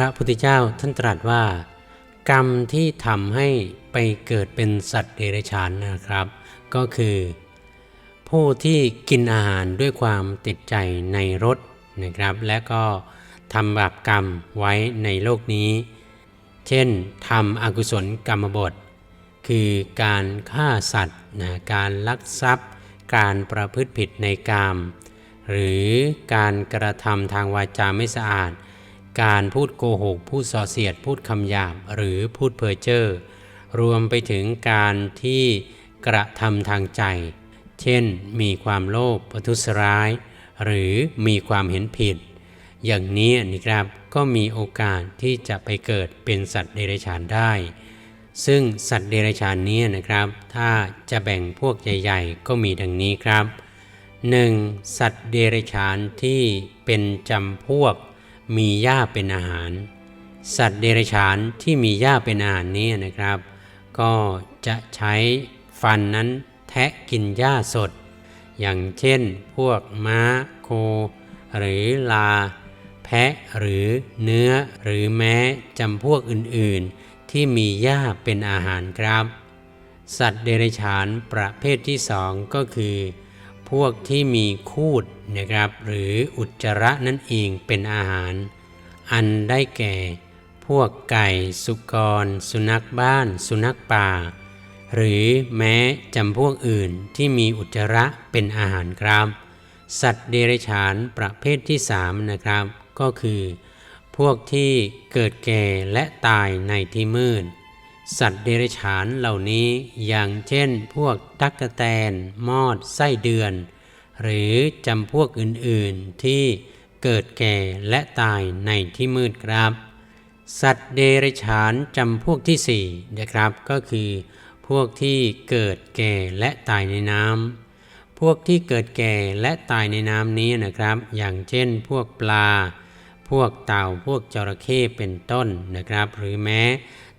พระพุทธเจ้าท่านตรัสว่า กรรมที่ทำให้ไปเกิดเป็นสัตว์เดรัจฉานนะครับ ก็คือ ผู้ที่กินอาหารด้วยความติดใจในรสนะครับ และก็ทำบาปกรรมไว้ในโลกนี้ เช่นทำอกุศลกรรมบท คือการฆ่าสัตว์นะการลักทรัพย์ การประพฤติผิดในกามหรือการกระทำทางวาจาไม่สะอาด การพูดโกหก พูดส่อเสียด พูดคำหยาบ หรือพูดเพ้อเจ้อ รวมไปถึงการที่กระทำทางใจ เช่น มีความโลภประทุษร้าย หรือมีความเห็นผิด อย่างนี้นะครับก็มีโอกาสที่จะไปเกิดเป็นสัตว์เดรัจฉานได้ ซึ่งสัตว์เดรัจฉานนี้นะครับ ถ้าจะแบ่งพวกใหญ่ ๆ ก็มีดังนี้ครับ 1. สัตว์เดรัจฉานที่เป็นจำพวก มีหญ้าเป็นอาหาร สัตว์เดรัจฉานที่มีหญ้าเป็นอาหารนี้นะครับ ก็จะใช้ฟันนั้นแทะกินหญ้าสด อย่างเช่นพวกม้าโค หรือลา แพะหรือเนื้อหรือแม้จำพวกอื่นๆ ที่มีหญ้าเป็นอาหารครับ สัตว์เดรัจฉานประเภทที่สองก็คือ พวกที่มีคูดนะครับหรืออุจจาระนั่นเองเป็นอาหาร อันได้แก่ พวกไก่สุกร สุนัขบ้าน สุนัขป่า หรือแม้จำพวกอื่นที่มีอุจจาระเป็นอาหารครับ สัตว์เดรัจฉานประเภทที่สามนะครับ ก็คือ พวกที่เกิดแก่และตายในที่มืด สัตว์เดรัจฉานเหล่านี้อย่างเช่นพวกตั๊กแตน มอด ไส้เดือน หรือจำพวกอื่นๆที่เกิดแก่และตายในที่มืดครับ สัตว์เดรัจฉานจำพวกที่สี่นะครับ ก็คือพวกที่เกิดแก่และตายในน้ำพวกที่เกิดแก่และตายในน้ำนี้นะครับ อย่างเช่นพวกปลา พวกเต่าพวกจระเข้เป็นต้นนะครับ หรือแม้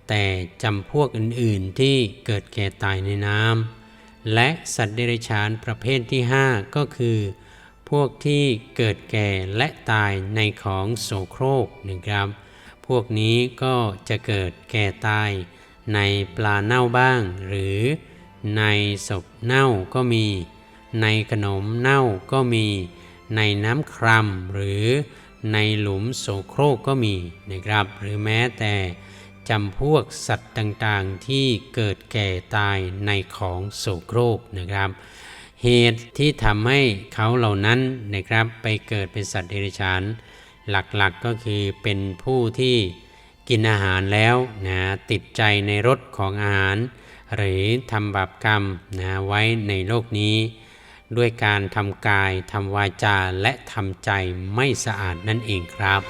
แต่จำพวกอื่นๆที่เกิดแก่ตายในน้ำและสัตว์เดรัจฉานประเภทที่ 5 ก็คือ พวกที่เกิดแก่และตายในของโสโครกนะครับ พวกนี้ก็จะเกิดแก่ตายในปลาเน่าบ้าง หรือในศพเน่าก็มี ในขนมเน่าก็มี ในน้ำครัมหรือในหลุมโสโครกก็มีนะครับ หรือแม้แต่ จำพวกสัตว์ต่างๆ ที่เกิดแก่ตายในของโสโครกนะครับ เหตุที่ทำให้เขาเหล่านั้นนะครับ ไปเกิดเป็นสัตว์เดรัจฉาน หลักๆก็คือเป็นผู้ที่กินอาหารแล้วนะติดใจในรสของอาหาร หรือทำบาปกรรมนะไว้ในโลกนี้ ด้วยการทำกายทำวาจาและทำใจไม่สะอาดนั่นเองครับ